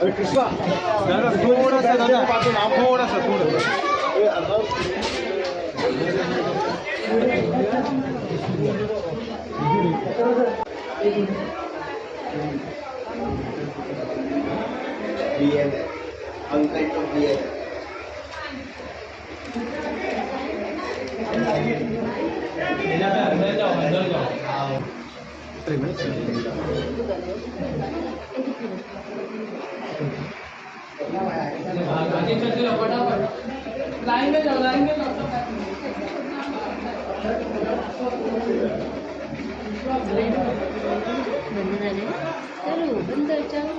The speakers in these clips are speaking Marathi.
अरे कृष्णा दादा थोडंसं दादा थोडंसं थोडंसं ए, आता BM Uncle to BM बंद झाले चालू बंद चालू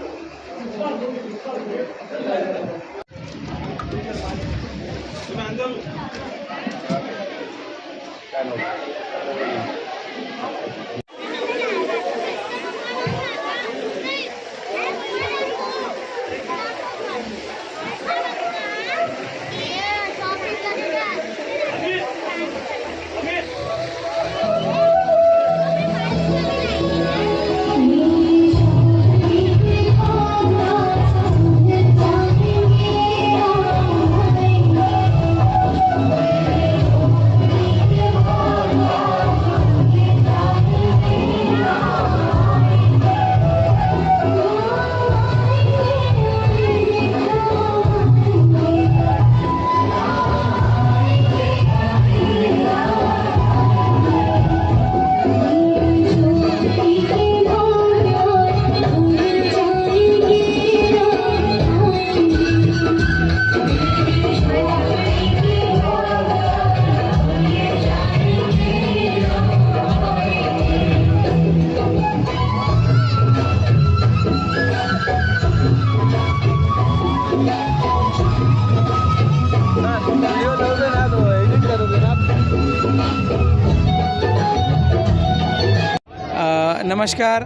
नमस्कार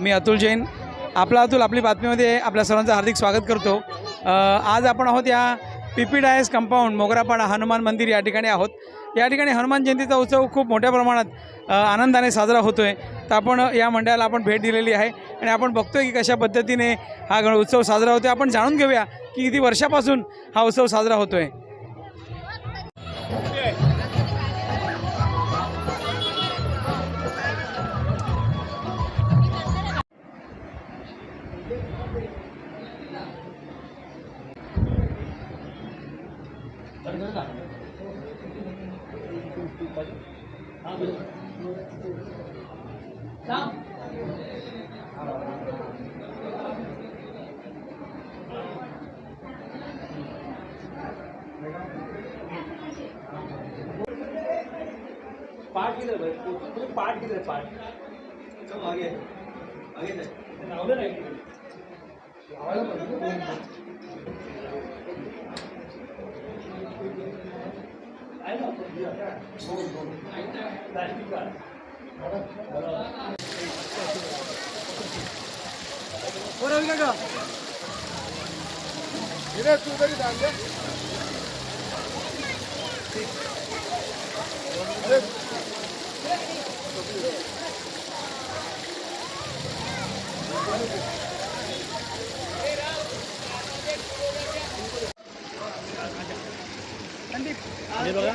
मी अतुल जैन. आपला अतुल आपली बातमीमध्ये आपल्या सर्वांचं हार्दिक स्वागत करतो. आज आपण आहोत या P P Dias compound Mograpada Hanuman मंदिर या ठिकाणी आहोत. या ठिकाणी हनुमान जयंतीचा उत्सव खूप मोठ्या प्रमाणात आनंदाने साजरा होतो आहे तर आपण या मंडळाला आपण भेट दिलेली आहे आणि आपण बघतोय की कशा पद्धतीने हा गण उत्सव साजरा होतो आपण जाणून घेऊया की किती वर्षापासून हा उत्सव साजरा होतो आहे पाठ किती आहे? तुम्ही पाठ किती? पाठ आगे जा. लावलं नाही लावायला पाहिजे. आहे ना आपण घेऊया. दोन, दोन. प्लास्टिक काढ. इकडे तू तरी सांग दे. अरे हे बघा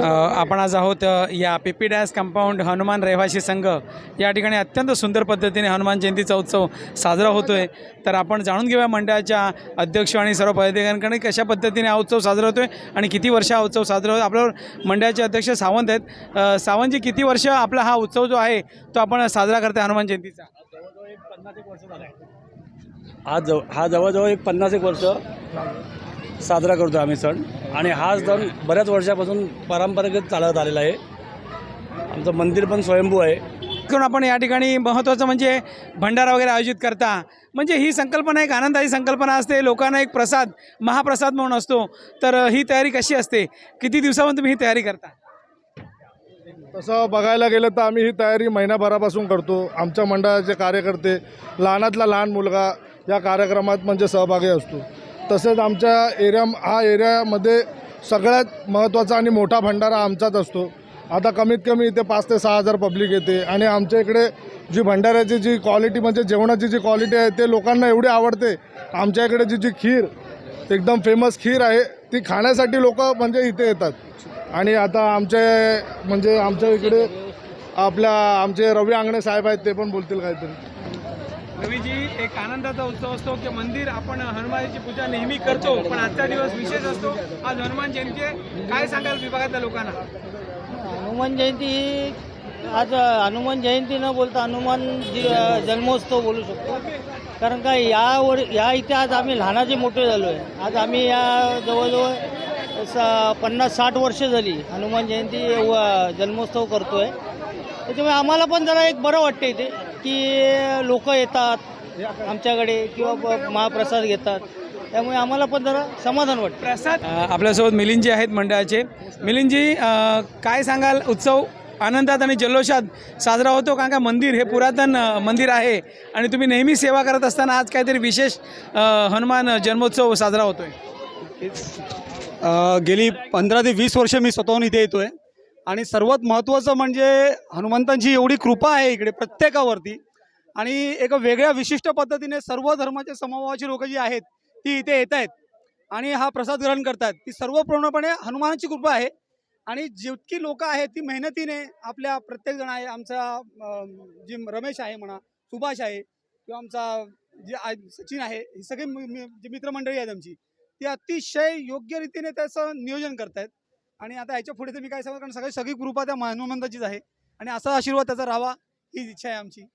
आपण आज आहोत या या पीपी डॅस कंपाऊंड हनुमान रहिवासी संघ. या ठिकाणी अत्यंत सुंदर पद्धतीने हनुमान जयंतीचा उत्सव साजरा होतो आहे तर आपण जाणून घेऊया मंडळाच्या अध्यक्ष आणि सर्व पदाधिकाऱ्यांकडे कशा पद्धतीने हा उत्सव साजरा होतो आहे आणि किती वर्ष हा उत्सव साजरा होतो आपल्यावर मंडळाचे अध्यक्ष सावंत आहेत. सावंतजी किती वर्ष आपला हा उत्सव जो आहे तो आपण साजरा करतो हनुमान जयंतीचा? एक पन्नास एक वर्ष हा जव हा जवळजवळ एक पन्नास एक वर्ष. साजरा करतो आम्ही सण. आणि हा सण बऱ्याच वर्षापासून पारंपरिक चालत आलेला आहे. आमचं मंदिर पण स्वयंभू आहे. करून आपण या ठिकाणी महत्त्वाचं म्हणजे भंडारा वगैरे आयोजित करता. म्हणजे ही संकल्पना एक आनंदाची संकल्पना असते. लोकांना एक प्रसाद महाप्रसाद म्हणून असतो. तर ही तयारी कशी असते? किती दिवसापासून तुम्ही ही तयारी करता? तसं बघायला गेलं तर आम्ही ही तयारी महिनाभरापासून करतो. आमच्या मंडळाचे कार्यकर्ते लहानातला लहान मुलगा या कार्यक्रमात म्हणजे सहभागी असतो. तसेच आमच्या एरिया हा एरियामध्ये सगळ्यात महत्त्वाचा आणि मोठा भंडारा आमचाच असतो. आता कमीत कमी इथे पाच ते सहा हजार पब्लिक येते आणि आमच्या इकडे जी भंडाऱ्याची जी क्वालिटी म्हणजे जेवणाची जी क्वालिटी आहे ते लोकांना एवढी आवडते. आमच्या इकडे जी जी खीर एकदम फेमस खीर आहे ती खाण्यासाठी लोक म्हणजे इथे येतात. आणि आता आमचे म्हणजे आमच्या इकडे आपल्या आमचे रवी आंगणे साहेब आहेत ते पण बोलतील काहीतरी. रवीजी एक आनंदाचा उत्सव असतो की मंदिर आपण हनुमानाची पूजा नेहमी करतो पण आजचा दिवस विशेष असतो. आज हनुमान जयंती आहे काय सांगाल विभागातल्या लोकांना? हनुमान जयंती ही आज हनुमान जयंती न बोलता हनुमान जी जन्मोत्सव बोलू शकतो. कारण का यावर या इथे आज आम्ही लहानाचे मोठे झालो आहे. आज आम्ही या जवळजवळ स पन्नास साठ वर्ष झाली हनुमान जयंती व जन्मोत्सव करतो आहे त्याच्यामुळे आम्हाला पण जरा एक बरं वाटतं इथे. की लोक येतात आमच्याकडे किंवा महाप्रसाद घेतात. त्यामुळे आम्हाला पण जरा समाधान वाटतं. प्रसाद? आपल्यासोबत मिलिंदजी आहेत मंडळाचे. मिलिंदजी काय सांगाल? उत्सव आनंदात आणि जल्लोषात साजरा होतो कारण का मंदिर हे पुरातन मंदिर आहे आणि तुम्ही नेहमी सेवा करत असताना आज काहीतरी विशेष हनुमान जन्मोत्सव साजरा होतोय. गेली पंधरा ते वीस वर्ष मी स्वतःहून इथे येतो आहे आणि सर्वात महत्त्वाचं म्हणजे हनुमंतांची एवढी कृपा आहे इकडे प्रत्येकावरती. आणि एका वेगळ्या विशिष्ट पद्धतीने सर्व धर्माचे समभावाची लोकं जी आहेत ती इथे येत आहेत. आणि हा प्रसाद ग्रहण करतात. ती सर्व पूर्णपणे हनुमानाची कृपा आहे. आणि जितकी लोकं आहेत ती मेहनतीने आपल्या प्रत्येकजण आहे आमचा जी रमेश आहे म्हणा सुभाष आहे किंवा आमचा जे सचिन आहे हे सगळे मि- जे मित्रमंडळी आहेत आमची ती अतिशय योग्य रीतीने त्याचं नियोजन करत आहेत आणि आता याच्यापुढे तर मी काय सांगतो कारण सगळी सगळी कृपा त्या हनुमंताचीच आहे. आणि असा आशीर्वाद त्याचा राहावा ही इच्छा आहे आमची.